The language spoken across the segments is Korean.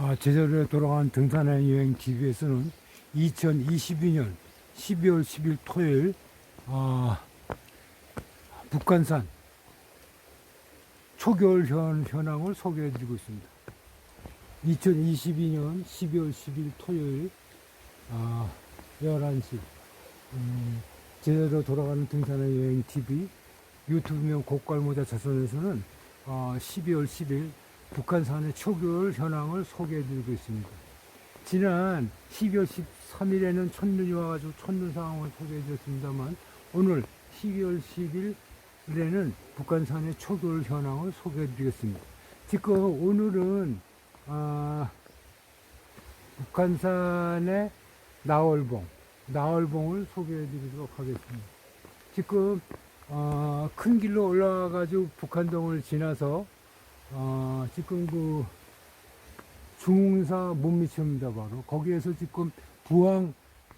아, 제자리에 돌아간 등산의 여행 TV에서는 2022년 12월 10일 토요일 아, 북한산 초겨울 현, 현황을 소개해 드리고 있습니다. 2022년 12월 10일 토요일 아, 11시 음, 제대로 돌아가는 등산의 여행 TV 유튜브명 곡갈모자 자선에서는 어, 12월 10일 북한산의 초겨울 현황을 소개해 드리고 있습니다. 지난 12월 13일에는 첫눈이 와가지고 첫눈 상황을 소개해 드렸습니다만 오늘 12월 10일에는 북한산의 초겨울 현황을 소개해 드리겠습니다. 지금 오늘은 아, 북한산의 나월봉, 나월봉을 소개해 드리도록 하겠습니다. 지금 어, 큰 길로 올라가가지고 북한동을 지나서 어, 지금 그 중흥사 문미천입니다 바로 거기에서 지금 부항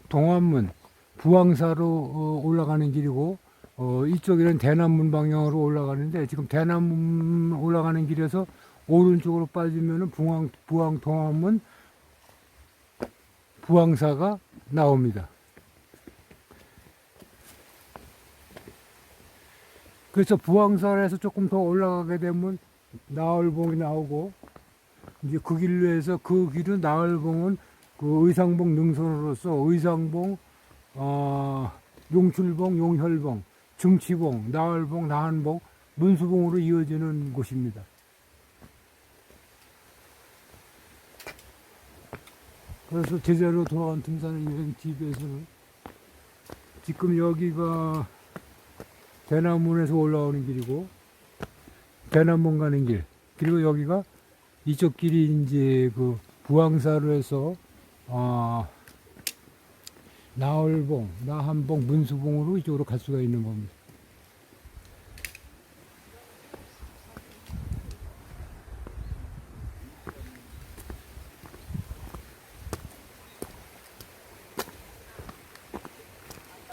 동안문 부항사로 어, 올라가는 길이고 어, 이쪽에는 대남문 방향으로 올라가는데 지금 대남문 올라가는 길에서 오른쪽으로 빠지면은 부항 부항 동안문 부항사가 나옵니다. 그래서 부항산에서 조금 더 올라가게 되면 나얼봉이 나오고 이제 그 길로 해서 그 길은 나얼봉은 그 의상봉 능선으로서 의상봉, 어, 용출봉, 용혈봉, 증치봉, 나얼봉, 나한봉, 문수봉으로 이어지는 곳입니다. 그래서 제자로 돌아온 등산의 여행 TV에서는 지금 여기가 대남문에서 올라오는 길이고 대남문 가는 길. 그리고 여기가 이쪽 길이 이제 그 부항사로 해서 어, 나얼봉, 나한봉, 문수봉으로 이쪽으로 갈 수가 있는 겁니다.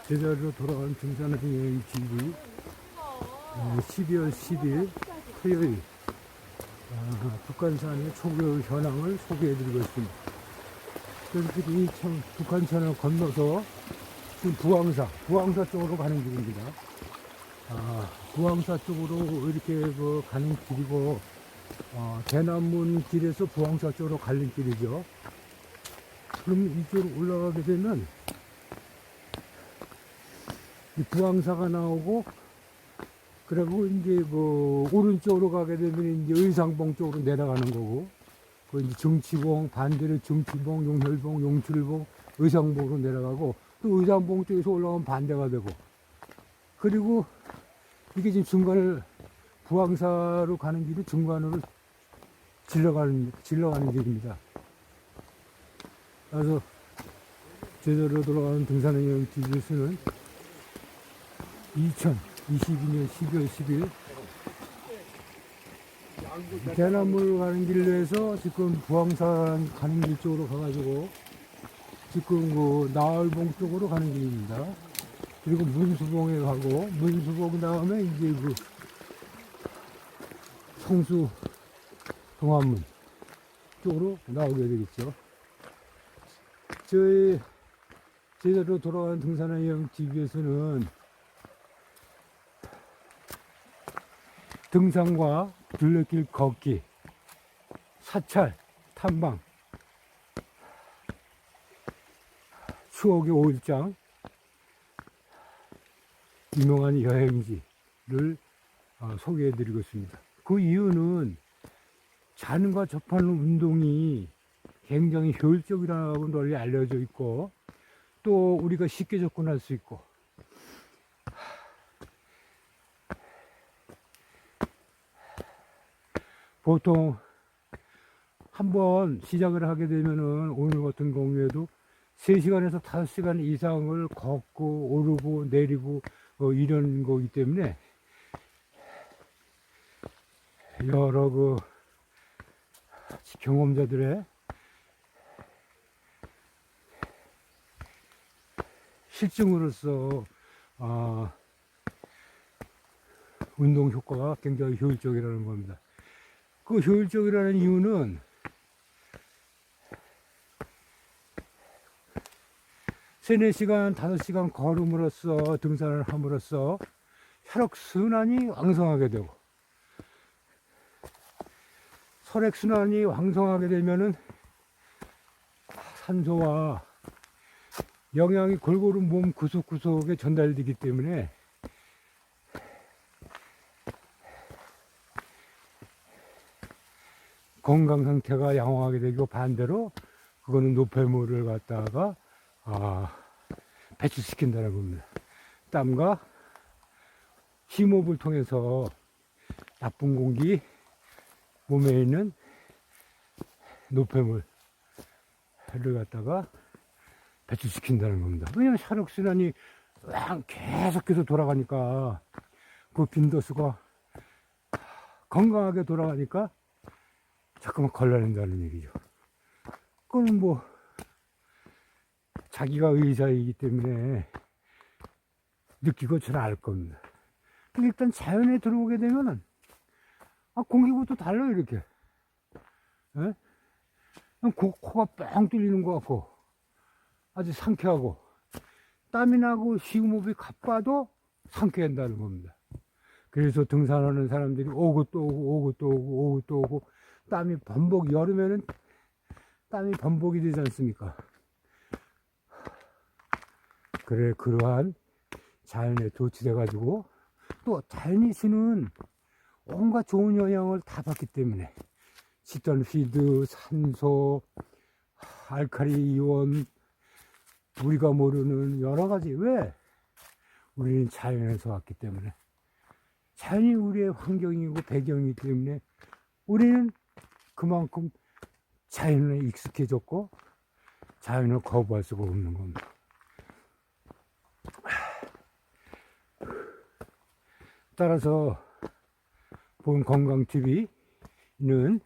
제자리로 돌아가는 등산의 여행 어, 12월 10일 토요일 아, 북한산의 초겨울 현황을 소개해드리고 있습니다. 저희들이 참 북한산을 건너서 지금 부항사, 부항사 쪽으로 가는 길입니다. 아, 부항사 쪽으로 이렇게 그 가는 길이고 어, 대남문 길에서 부항사 쪽으로 가는 길이죠. 그럼 이쪽으로 올라가게 되면 이 부항사가 나오고 그리고 이제 뭐 오른쪽으로 가게 되면 이제 의상봉 쪽으로 내려가는 거고 그 이제 정치봉 반대로 정치봉 용혈봉 용출봉 의상봉으로 내려가고 또 의상봉 쪽에서 올라가면 반대가 되고 그리고 이게 지금 중간을 부항사로 가는 길이 중간으로 질러가는 질러가는 길입니다. 그래서 제대로 돌아가는 등산의 여행 TV에서는 2022년 12월 10일 대나무를 가는 길로 해서 지금 부항산 가는 길 쪽으로 가가지고 지금 그 나얼봉 쪽으로 가는 길입니다. 그리고 문수봉에 가고 문수봉 다음에 이제 그 성수 동안문 쪽으로 나오게 되겠죠. 저희 제대로 돌아가는 등산의 여행 TV에서는 등산과 둘레길 걷기, 사찰, 탐방, 추억의 오일장, 유명한 여행지를 어, 소개해 드리고 있습니다. 그 이유는 자는과 접하는 운동이 굉장히 효율적이라고 널리 알려져 있고 또 우리가 쉽게 접근할 수 있고 보통 한번 시작을 하게 되면은 오늘 같은 경우에도 3시간에서 5시간 이상을 걷고 오르고 내리고 어, 이런 거기 때문에 여러 그 경험자들의 실증으로서 아, 운동 효과가 굉장히 효율적이라는 겁니다. 그 효율적이라는 이유는 3, 4시간, 5시간 걸음으로써 등산을 함으로써 혈액순환이 왕성하게 되고 혈액순환이 왕성하게 되면은 산소와 영양이 골고루 몸 구석구석에 전달되기 때문에 건강 상태가 양호하게 되고 반대로 그거는 노폐물을 갖다가 아, 배출시킨다는 겁니다. 땀과 심호흡을 통해서 나쁜 공기 몸에 있는 노폐물을 갖다가 배출시킨다는 겁니다. 왜냐면 혈액순환이 왕 계속해서 돌아가니까 그 빈도수가 건강하게 돌아가니까 자꾸만 걸러낸다는 얘기죠. 그건 뭐 자기가 의사이기 때문에 느끼고 잘 알 겁니다. 일단 자연에 들어오게 되면은 아, 공기부터 달라요 이렇게. 예? 코, 코가 뻥 뚫리는 것 같고 아주 상쾌하고 땀이 나고 시음호흡이 가빠도 상쾌한다는 겁니다. 그래서 등산하는 사람들이 오고 또 오고 오고 또 오고 오고 또 오고 땀이 번복 여름에는 땀이 번복이 되지 않습니까? 그래 그러한 자연에 도취돼 가지고 또 자연이 주는 온갖 좋은 영향을 다 받기 때문에 피드, 산소, 알칼리 이온 우리가 모르는 여러 가지 왜 우리는 자연에서 왔기 때문에 자연이 우리의 환경이고 배경이기 때문에 우리는 그만큼 자연에 익숙해졌고 자연을 거부할 수가 없는 겁니다. 따라서 본 건강 TV는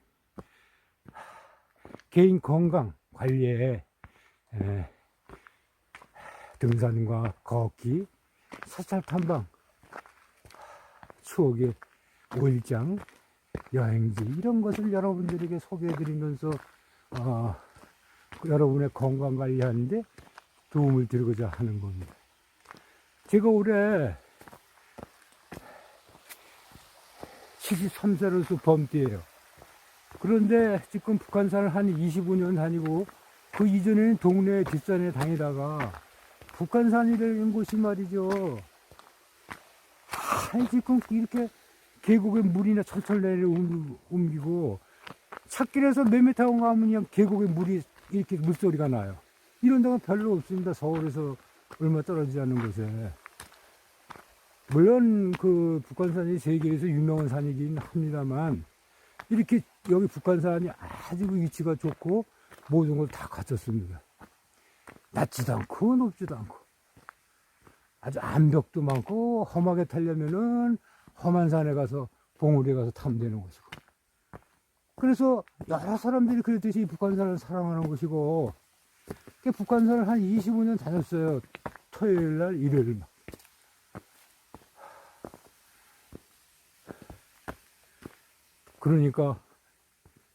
개인 건강 관리에 에, 등산과 걷기, 사찰 탐방, 추억의 올장, 여행지 이런 것을 여러분들에게 소개해 드리면서 어, 여러분의 건강 관리하는데 도움을 드리고자 하는 겁니다. 제가 올해 73세로서 범띠예요. 그런데 지금 북한산을 한 25년 다니고 그 이전에는 동네 뒷산에 다니다가 북한산이라는 곳이 말이죠. 아, 지금 이렇게 계곡에 물이나 철철 내려 옮기- 옮기고 찻길에서 몇 미터 가면 그냥 계곡에 물이 이렇게 물소리가 나요. 이런 데가 별로 없습니다. 서울에서 얼마 떨어지지 않은 곳에. 물론 그 북한산이 세계에서 유명한 산이긴 합니다만 이렇게 여기 북한산이 아주 그 위치가 좋고 모든 걸 다 갖췄습니다. 낮지도 않고 높지도 않고 아주 암벽도 많고 험하게 타려면은 험한 산에 가서 봉우리에 가서 타면 되는 것이고 그래서 여러 사람들이 그랬듯이 북한산을 사랑하는 것이고 그 북한산을 한 25년 다녔어요. 토요일 날 일요일 막. 그러니까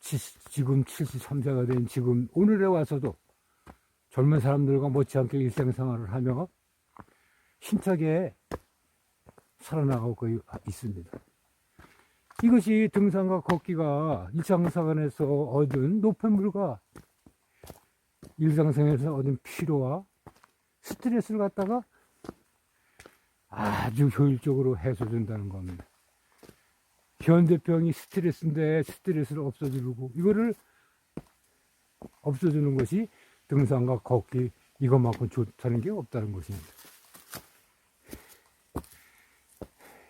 지, 지금 73세가 된 지금 오늘에 와서도 젊은 사람들과 못지않게 일생생활을 하며 힘차게 살아나가고 있습니다. 이것이 등산과 걷기가 일상생활에서 얻은 노폐물과 일상생활에서 얻은 피로와 스트레스를 갖다가 아주 효율적으로 해소된다는 겁니다. 현대병이 스트레스인데 스트레스를 없어주고 이거를 없어주는 것이 등산과 걷기 이것만큼 좋다는 게 없다는 것입니다.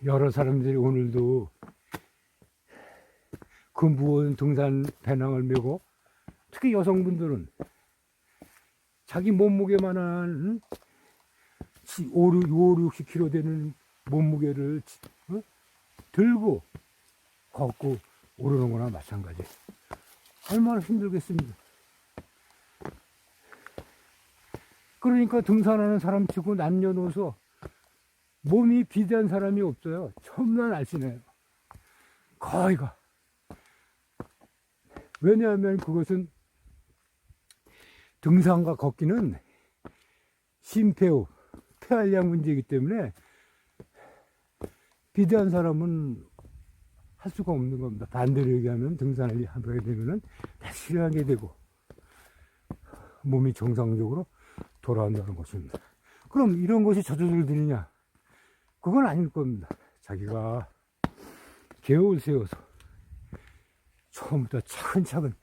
여러 사람들이 오늘도 그 무거운 등산 배낭을 메고 특히 여성분들은 자기 몸무게만한 5, 6, 60kg 되는 몸무게를 어? 들고 걷고 오르는 거나 마찬가지. 얼마나 힘들겠습니까? 그러니까 등산하는 사람 치고 남녀노소 몸이 비대한 사람이 없어요. 처음날 날씬해요. 거의가. 왜냐하면 그것은 등산과 걷기는 심폐호, 폐활량 문제이기 때문에 비대한 사람은 할 수가 없는 겁니다. 반대로 얘기하면 등산을 하게 되면은 실하게 되고 몸이 정상적으로 돌아온다는 것입니다. 그럼 이런 것이 저절로 되느냐? 그건 아닐 겁니다. 자기가 계획을 세워서 처음부터 차근차근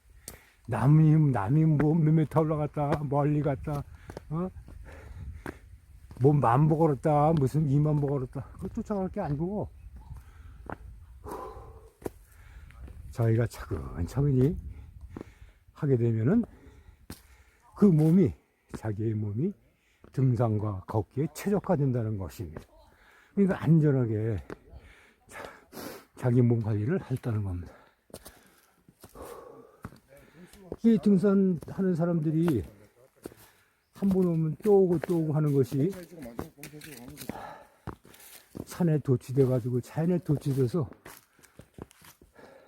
남이 남이 뭐몇 미터 올라갔다 멀리 갔다 어? 뭐 만 보 걸었다 무슨 이만 보 걸었다 그거 쫓아갈 게 아니고 자기가 차근차근히 하게 되면은 그 몸이 자기의 몸이 등산과 걷기에 최적화된다는 것입니다. 그러니까 안전하게 자, 자기 몸 관리를 했다는 겁니다. 이 등산하는 사람들이 한 번 오면 또 오고 또 오고 하는 것이 산에 도취돼 가지고 자연에 도취돼서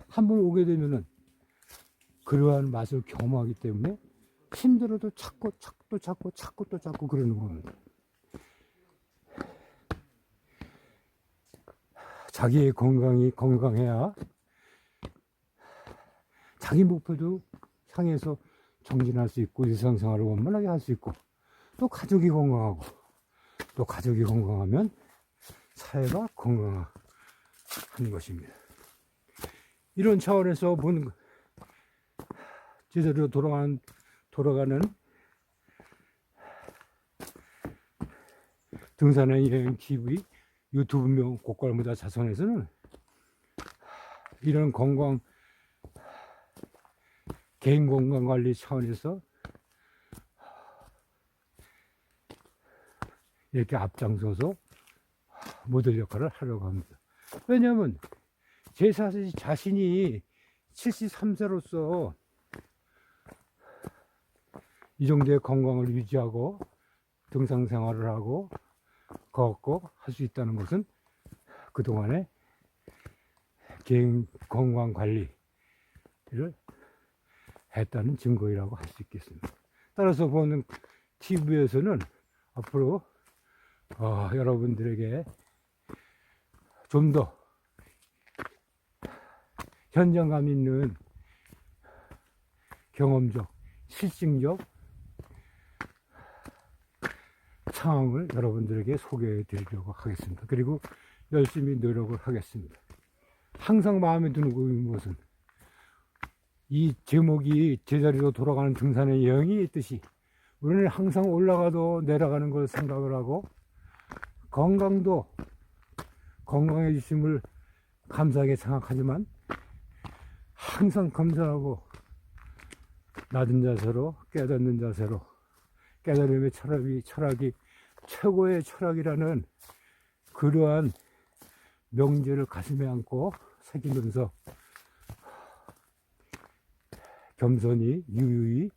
한 번 오게 되면은 그러한 맛을 경험하기 때문에 힘들어도 찾고 찾고 찾고 찾고 또 찾고 그러는 겁니다. 자기의 건강이 건강해야 자기 목표도 향해서 정진할 수 있고 일상생활을 원만하게 할 수 있고 또 가족이 건강하고 또 가족이 건강하면 사회가 건강한 것입니다. 이런 차원에서 본 제대로 돌아가는 돌아가는 등산의 여행 TV 유튜브명 고깔무다 자선에서는 이런 건강 개인 건강 관리 차원에서 이렇게 앞장서서 모델 역할을 하려고 합니다. 왜냐하면 제 사실 자신이 73세로서 이 정도의 건강을 유지하고 등산 생활을 하고 걷고 할 수 있다는 것은 그동안에 개인 건강 관리를 했다는 증거이라고 할 수 있겠습니다. 따라서 보는 TV에서는 앞으로 어, 여러분들에게 좀 더 현장감 있는 경험적, 실증적 상황을 여러분들에게 소개해 드리려고 하겠습니다. 그리고 열심히 노력을 하겠습니다. 항상 마음에 드는 것은 이 제목이 제자리로 돌아가는 등산의 여행이 있듯이 우리는 항상 올라가도 내려가는 걸 생각을 하고 건강도 건강해 주심을 감사하게 생각하지만 항상 감사하고 낮은 자세로 깨닫는 자세로 깨달음의 철학이, 철학이 최고의 철학이라는 그러한 명제를 가슴에 안고 새기면서 겸손히 유유히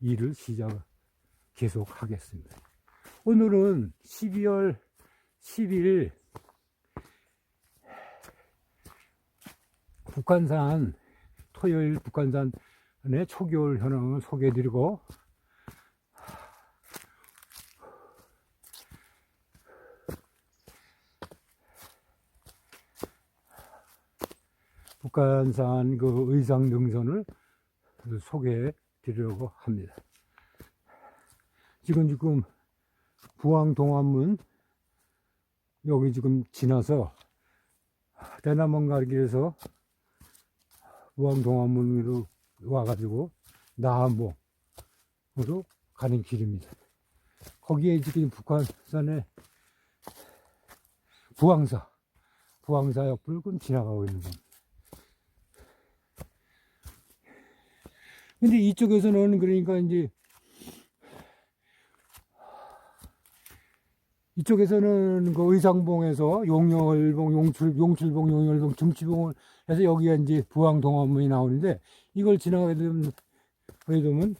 일을 시작 계속하겠습니다. 오늘은 12월 10일 북한산 토요일 북한산의 초겨울 현황을 소개해드리고 북한산 그 의상 능선을 소개해 드리려고 합니다. 지금 지금 부항 동안문 여기 지금 지나서 대남원 가길에서 부항 동안문으로 와가지고 나암봉으로 가는 길입니다. 거기에 지금 북한산에 부항사, 부항사 옆을 금 지나가고 있는 겁니다. 근데 이쪽에서는 그러니까 이제 이쪽에서는 그 의상봉에서 용열봉, 용출, 용출봉, 용열봉, 중치봉을 해서 여기가 이제 부항동화문이 나오는데 이걸 지나가게 되면, 되면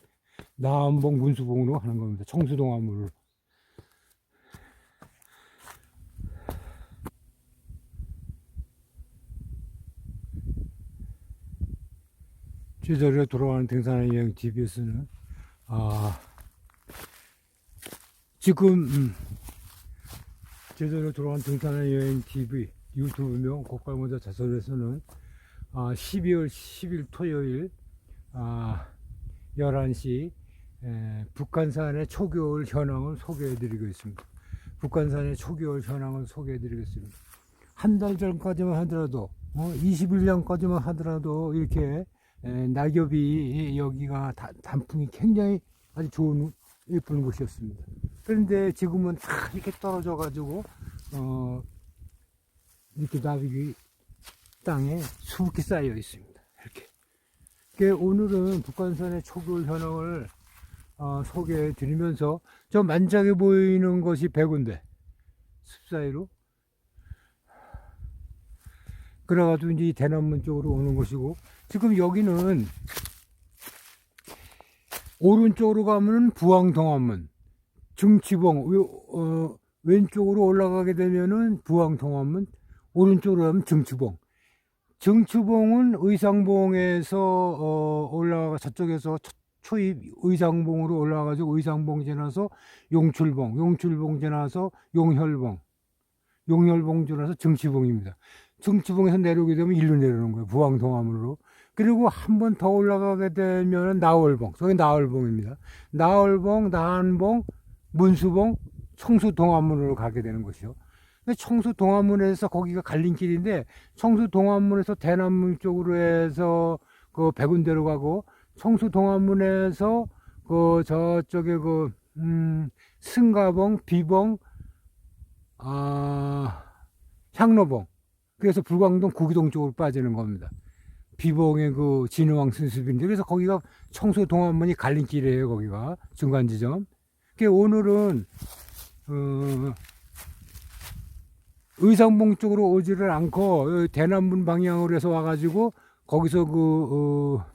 남봉, 문수봉으로 하는 겁니다. 청수동화문으로. 제자리에 돌아가는 등산의 여행 TV에서는 아, 지금 음, 제대로 돌아간 등산의 여행 TV 유튜브명 고깔모자 자설에서는 아, 12월 10일 토요일 아, 11시 에, 북한산의 초겨울 현황을 소개해 드리고 있습니다. 북한산의 초겨울 현황을 소개해 드리겠습니다. 한 달 전까지만 하더라도 어, 21년까지만 하더라도 이렇게 에, 낙엽이 여기가 다- 단풍이 굉장히 아주 좋은 예쁜 곳이었습니다. 그런데 지금은 다 이렇게 떨어져 가지고 어 이렇게 나비기 땅에 수북히 쌓여 있습니다. 이렇게. 그러니까 오늘은 북한산의 초귤 현황을 어, 소개해 드리면서 저 만작해 보이는 것이 백운데 숲 사이로 그래가지고 이제 이 대남문 쪽으로 오는 것이고 지금 여기는 오른쪽으로 가면은 부항동안문 중치봉 요- 어, 왼쪽으로 올라가게 되면은 부항동안문 오른쪽으로 가면 증치봉. 증치봉은 의상봉에서 어, 올라가 저쪽에서 초- 초입 의상봉으로 올라가가지고 의상봉 지나서 용출봉 용출봉 지나서 용혈봉 용혈봉 지나서 증치봉입니다 증치봉에서 내려오게 되면 일로 내려오는 거예요. 부항동안문으로. 그리고 한 번 더 올라가게 되면 나월봉. 저기 나월봉입니다. 나월봉 나한봉 문수봉 청수동안문으로 가게 되는 것이요. 근데 청수동안문에서 거기가 갈림길인데 청수동안문에서 대남문 쪽으로 해서 그 백운대로 가고 청수동안문에서 그 저쪽에 그 음, 승가봉, 비봉, 아 향로봉 그래서 불광동 구기동 쪽으로 빠지는 겁니다. 비봉의 그 진흥왕 순수빈데 그래서 거기가 청수동안문이 갈림길이에요. 거기가 중간 지점. 그 오늘은 어, 의상봉 쪽으로 오지를 않고 어, 대남문 방향으로 해서 와가지고 거기서 그 어,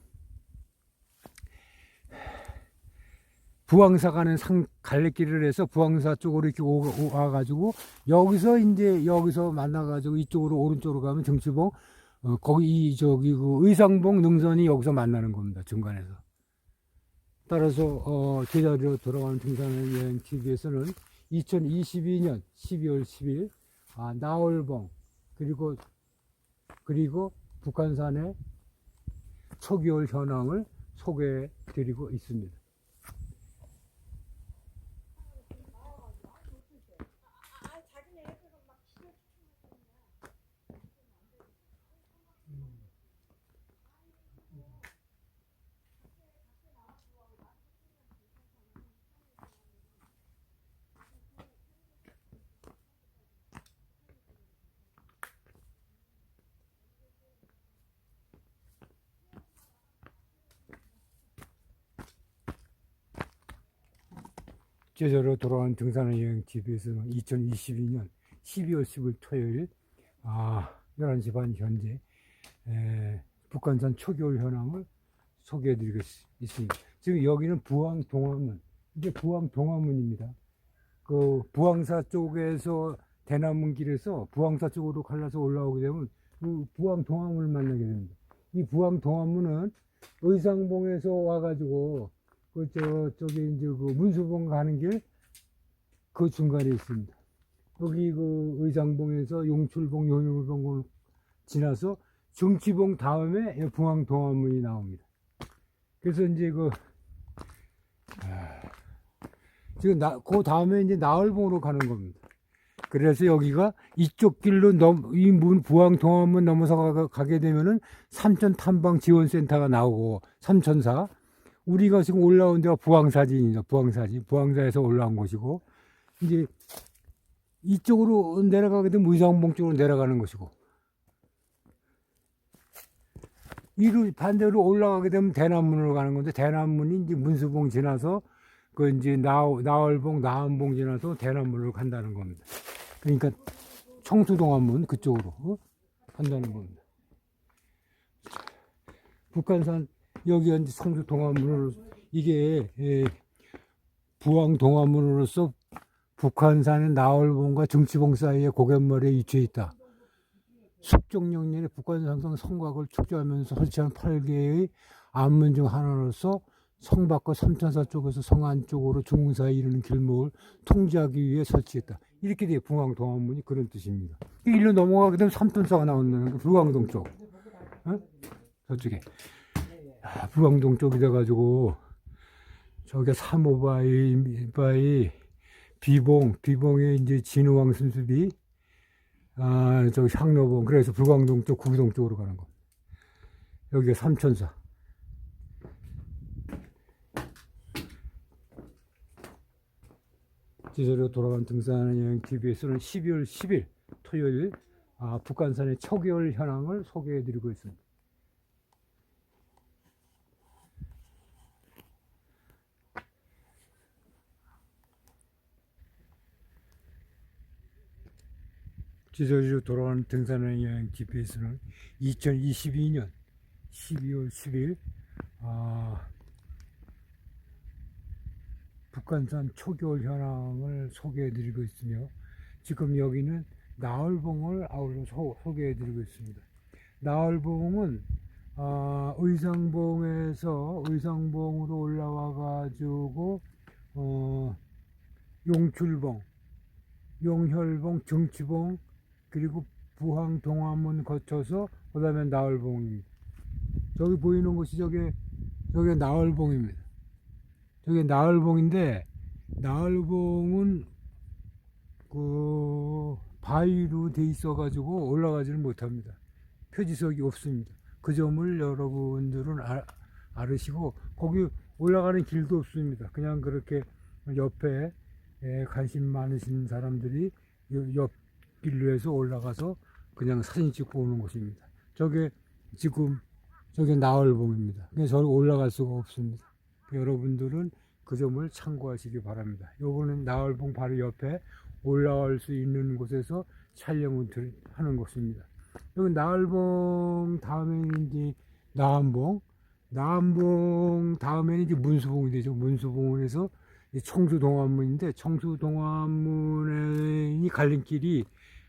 부항사 가는 상 갈래길을 해서 부항사 쪽으로 이렇게 오, 오- 와가지고 여기서 이제 여기서 만나가지고 이쪽으로 오른쪽으로 가면 정치봉 어, 거기 이 저기 그 의상봉 능선이 여기서 만나는 겁니다 중간에서. 따라서 어, 제자리로 돌아가는 등산의 여행 TV에서는 2022년 12월 10일 아, 나월봉 그리고 그리고 북한산의 초기월 현황을 소개해 드리고 있습니다. 제자로 돌아온 등산의 여행 TV에서는 2022년 12월 10일 토요일 아, 11시 반 현재 에, 북한산 초겨울 현황을 소개해 드리고 있습니다. 지금 여기는 부항 동화문 이게 부항 동화문입니다. 그 부항사 쪽에서 대남문 길에서 부항사 쪽으로 갈라서 올라오게 되면 그 부항 동화문을 만나게 됩니다. 이 부항 동화문은 의상봉에서 와가지고 그 저쪽에 이제 그 문수봉 가는 길 그 중간에 있습니다. 여기 그 의상봉에서 용출봉, 용출봉을 지나서 중치봉 다음에 부항 동화문이 나옵니다. 그래서 이제 그 아, 지금 나, 그 다음에 이제 나월봉으로 가는 겁니다. 그래서 여기가 이쪽 길로 넘, 이 문, 부항 동화문 넘어서 가, 가게 되면은 삼천 탐방 지원센터가 나오고, 삼천사. 우리가 지금 올라온 데가 부항사진이죠. 부항사진. 부항사에서 올라온 곳이고, 이제 이쪽으로 내려가게 되면 의상봉 쪽으로 내려가는 것이고, 이로 반대로 올라가게 되면 대남문으로 가는 건데, 대남문이 이제 문수봉 지나서, 그 이제 나, 나월봉, 나한봉 지나서 대남문으로 간다는 겁니다. 그러니까 청수동안문 그쪽으로 어? 간다는 겁니다. 북한산 여기가 이제 청수동안문으로 이게 예, 부항동안문으로서 북한산의 나월봉과 정치봉 사이에 고갯머리에 위치해 있다. 숙종영년에 북한 상성 성곽을 축제하면서 설치한 8개의 안문 중 하나로서 성 밖과 삼천사 쪽에서 성 안쪽으로 중사에 이르는 길목을 통제하기 위해 설치했다. 이렇게 돼 북왕동안문이 그런 뜻입니다. 이 일로 넘어가게 되면 삼천사가 나온다는 게 불광동 쪽. 어? 저쪽에. 아, 불광동 쪽이 돼가지고 저게 삼오바이 바이 비봉 비봉에 이제 진우왕 순수비 아, 저 향로봉 그래서 불광동 쪽 구기동 쪽으로 가는 거. 여기가 삼천사. 지저로 돌아간 등산 여행 TV에서는 12월 10일 토요일 아, 북한산의 초겨울 현황을 소개해드리고 있습니다. 지저로 돌아가는 등산의 여행 TV에서는 2022년 12월 10일 아, 북한산 초겨울 현황을 소개해드리고 있으며 지금 여기는 나얼봉을 아울러 소, 개해드리고 있습니다. 나얼봉은 아, 의상봉에서 의상봉으로 올라와 가지고 어, 용출봉, 용혈봉, 정치봉 그리고 부항 동화문 거쳐서 그 다음에 나얼봉입니다. 저기 보이는 곳이 저게 저게 나얼봉입니다. 저게 나얼봉인데 나얼봉은 그 바위로 돼 있어 가지고 올라가지는 못합니다. 표지석이 없습니다. 그 점을 여러분들은 알, 알으시고 거기 올라가는 길도 없습니다. 그냥 그렇게 옆에 에, 관심 많으신 사람들이 요- 옆 길로 해서 올라가서 그냥 사진 찍고 오는 곳입니다. 저게 지금 저게 나얼봉입니다. 그냥 저를 올라갈 수가 없습니다. 여러분들은 그 점을 참고하시기 바랍니다. 요거는 나얼봉 바로 옆에 올라갈 수 있는 곳에서 촬영을 들- 하는 곳입니다. 여기 나얼봉 다음에는 이제 나한봉, 나한봉 다음에는 이제 문수봉이 되죠. 문수봉에서 청수동안문인데 청수동안문이 갈림길이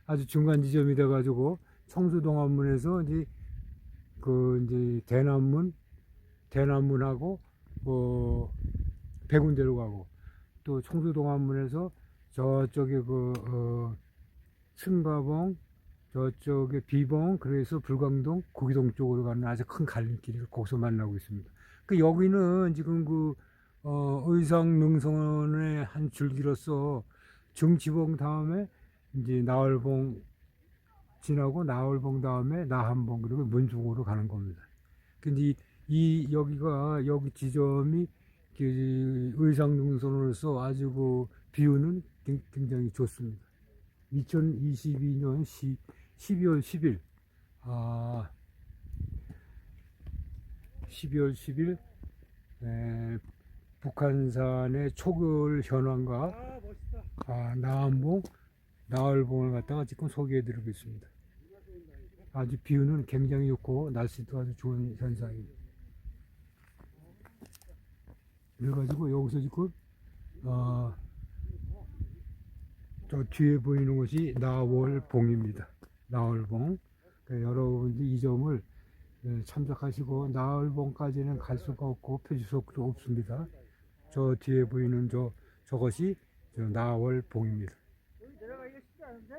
아주 중간 지점이 돼가지고 청수동안문에서 이제 그 이제 대남문, 대남문하고 뭐 백운대로 가고 또 청수동안문에서 저쪽에 그 어, 승가봉 저쪽에 비봉 그래서 불광동 구기동 쪽으로 가는 아주 큰 갈림길을 거기서 만나고 있습니다. 그 여기는 지금 그 어, 의상 능선의 한 줄기로서 정치봉 다음에 이제 나얼봉 지나고 나얼봉 다음에 나한봉 그리고 문중으로 가는 겁니다. 근데 이, 이 여기가 여기 지점이 그 의상 능선으로서 아주 그 비유는 굉- 굉장히 좋습니다. 2022년 10, 12월 10일 아 12월 10일 에, 북한산의 초결 현황과 아. 아, 나한봉, 나얼봉을 갖다가 지금 소개해드리고 있습니다. 아주 비유는 굉장히 좋고 날씨도 아주 좋은 현상입니다. 그래가지고 여기서 지금 어, 저 뒤에 보이는 곳이 나월봉입니다. 나월봉. 그러니까 여러분들 이 점을 예, 참작하시고 나월봉까지는 갈 수가 없고 표지석도 없습니다. 저 뒤에 보이는 저 저것이 저 나월봉입니다. வந்து